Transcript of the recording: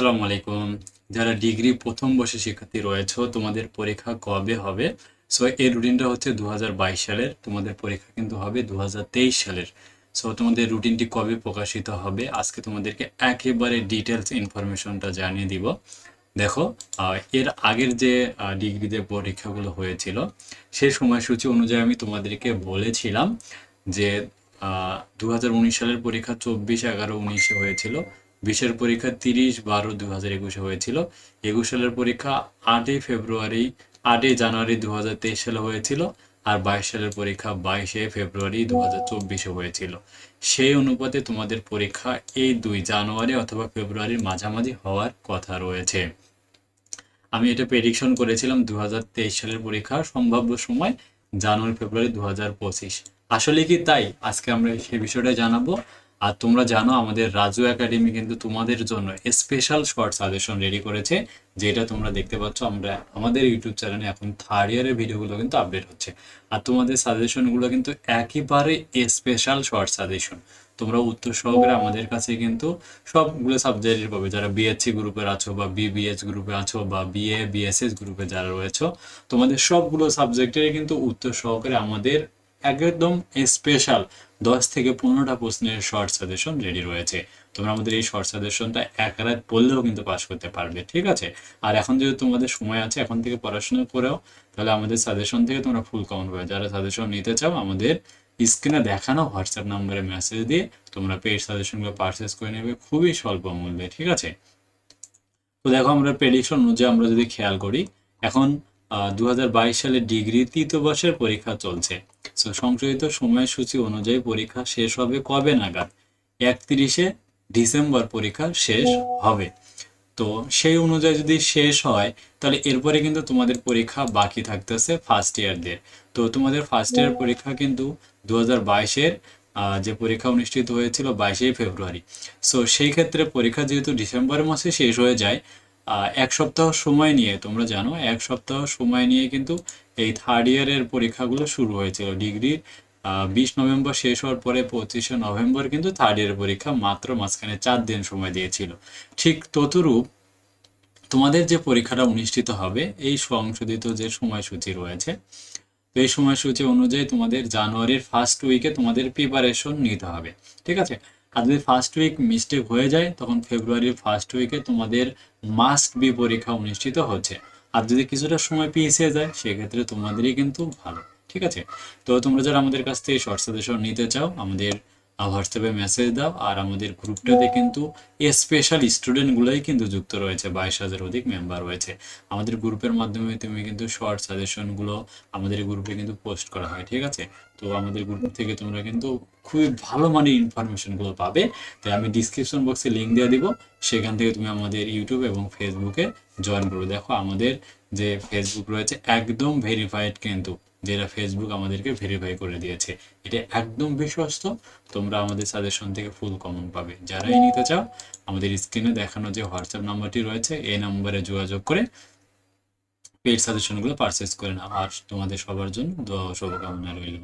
আসসালামু আলাইকুম। যারা ডিগ্রি প্রথম বর্ষে শিক্ষার্থী রয়েছে, তোমাদের পরীক্ষা কবে হবে? সো এই রুটিনটা হচ্ছে দু হাজার বাইশ সালের। তোমাদের পরীক্ষা কিন্তু হবে দু হাজার তেইশ সালের। সো তোমাদের রুটিনটি কবে প্রকাশিত হবে? আজকে তোমাদেরকে একেবারে ডিটেলস ইনফরমেশনটা জানিয়ে দিব। দেখো এর আগের যে ডিগ্রিতে পরীক্ষাগুলো হয়েছিল, সে সময়সূচি অনুযায়ী আমি তোমাদেরকে বলেছিলাম যে দু হাজার উনিশ সালের পরীক্ষা চব্বিশ এগারো উনিশে হয়েছিল। বিশের পরীক্ষা তিরিশ বারো দু হাজার একুশে হয়েছিল। একুশ সালের পরীক্ষা আটই ফেব্রুয়ারি, আটই জানুয়ারি দু হাজার তেইশ সালে হয়েছিল আর বাইশ সালের পরীক্ষা বাইশে ফেব্রুয়ারি দু হাজার চব্বিশে হয়েছিল। সেই অনুপাতে তোমাদের পরীক্ষা এই দুই জানুয়ারি অথবা ফেব্রুয়ারির মাঝামাঝি হওয়ার কথা রয়েছে। আমি এটা প্রেডিকশন করেছিলাম দু হাজার তেইশ সালের পরীক্ষা সম্ভাব্য সময় জানুয়ারি, ফেব্রুয়ারি দু হাজার পঁচিশ। আসলে কি তাই? আজকে আমরা সে বিষয়টা জানাব। আর তোমরা জানো, আমাদের রাজু একাডেমি কিন্তু তোমাদের জন্য স্পেশাল শর্ট সাজেশন রেডি করেছে, যেটা তোমরা দেখতে পাচ্ছ। আমরা, আমাদের ইউটিউব চ্যানেলে এখন থার্ড ইয়ারের ভিডিওগুলো কিন্তু আপডেট হচ্ছে। আর তোমাদের সাজেশনগুলো কিন্তু একেবারে স্পেশাল শর্ট সাজেশন তোমরা উত্তর সহকারে আমাদের কাছে কিন্তু সবগুলো সাবজেক্টের পাবে। যারা বিএসসি গ্রুপের আছো বা বিবিএস গ্রুপে আছো বা বিএ বিএসএস গ্রুপে যারা রয়েছে, তোমাদের সবগুলো সাবজেক্টের কিন্তু উত্তর সহকারে আমাদের একদম স্পেশাল দশ থেকে পনেরোটা প্রশ্নের শর্ট সাজেশন রেডি রয়েছে। তোমরা আমাদের এই শর্ট সাজেশনটা এক রাত পড়লেও কিন্তু পাশ করতে পারবে, ঠিক আছে? আর এখন যেহেতু তোমাদের সময় আছে, এখন থেকে পড়াশোনা করেও, তাহলে আমাদের সাজেশন থেকে তোমরা ফুল কাউন্ট পাবে। যারা সাজেশন নিতে চাও, আমাদের স্ক্রিনে দেখানো হোয়াটসঅ্যাপ নাম্বারে মেসেজ দিয়ে তোমরা পেড সাজেশনগুলো পারচেস করে নেবে খুবই স্বল্প মূল্যে, ঠিক আছে? তো দেখো আমরা প্রেডিকশন অনুযায়ী আমরা যদি খেয়াল করি, এখন দু সালের ডিগ্রি তৃতীয় বর্ষের পরীক্ষা চলছে। সো সংশোধিত সময়সূচি অনুযায়ী পরীক্ষা শেষ হবে কবে নাগাদ? একত্রিশে ডিসেম্বর পরীক্ষা শেষ হবে। তো সেই অনুযায়ী যদি শেষ হয়, তাহলে এরপরে কিন্তু তোমাদের পরীক্ষা বাকি থাকতেছে ফার্স্ট ইয়ারদের তো তোমাদের ফার্স্ট ইয়ার পরীক্ষা কিন্তু দু হাজার যে পরীক্ষা অনুষ্ঠিত হয়েছিল বাইশে ফেব্রুয়ারি। সো সেই ক্ষেত্রে পরীক্ষা যেহেতু ডিসেম্বর মাসে শেষ হয়ে যায় এক সপ্তাহ সময় নিয়ে, তোমরা জানো, এক সপ্তাহ সময় নিয়ে কিন্তু এই থার্ড ইয়ারের পরীক্ষাগুলো শুরু হয়েছিল। ডিগ্রির বিশ নভেম্বর শেষ হওয়ার পরে পঁচিশে নভেম্বর কিন্তু থার্ড ইয়ারের পরীক্ষা মাত্র মাঝখানে চার দিন সময় দিয়েছিল। ঠিক ততরূপ তোমাদের যে পরীক্ষাটা অনুষ্ঠিত হবে, এই সংশোধিত যে সময়সূচি রয়েছে, তো এই সময়সূচি অনুযায়ী তোমাদের জানুয়ারির ফার্স্ট উইকে তোমাদের প্রিপারেশন নিতে হবে। ঠিক আছে? আর যদি ফার্স্ট উইক মিস্টেক হয়ে যায়, তখন ফেব্রুয়ারির ফার্স্ট উইকে তোমাদের মাস্ট বি পরীক্ষা অনুষ্ঠিত হচ্ছে। আর যদি কিছুটা সময় পিছিয়ে যায়, সেক্ষেত্রে তোমাদেরই কিন্তু ভালো, ঠিক আছে? তো তোমরা যারা আমাদের কাছ থেকে শর্ট সাজেশন নিতে চাও, আমাদের হোয়াটসঅ্যাপে মেসেজ দাও, আর আমাদের গ্রুপটাতে কিন্তু স্পেশাল স্টুডেন্টগুলোই কিন্তু যুক্ত রয়েছে, বাইশ হাজার অধিক মেম্বার রয়েছে। আমাদের গ্রুপের মাধ্যমে তুমি কিন্তু শর্ট সাজেশনগুলো আমাদের গ্রুপে কিন্তু পোস্ট করা হয়, ঠিক আছে? তো আমাদের গ্রুপ থেকে তোমরা কিন্তু খুবই ভালো মানের ইনফরমেশনগুলো পাবে। তাই আমি ডিসক্রিপশন বক্সে লিঙ্ক দিয়ে দিব, সেখান থেকে তুমি আমাদের ইউটিউব এবং ফেসবুকে জয়েন করবে। দেখো, আমাদের যে ফেসবুক রয়েছে, একদম ভেরিফাইড কিন্তু। যেটা ফেসবুক আমাদেরকে ভেরিফাই করে দিয়েছে। এটা একদম বিশ্বস্ত। তোমরা আমাদের সাজেশন থেকে ফুল কমন পাবে। যারাই নিতে চাও, আমাদের স্ক্রিনে দেখানো যে হোয়াটসঅ্যাপ নাম্বারটি রয়েছে, এই নাম্বারে যোগাযোগ করে পেড সাজেশনগুলো পারচেস করে নাও। আর তোমাদের সবার জন্য শুভকামনা রইল।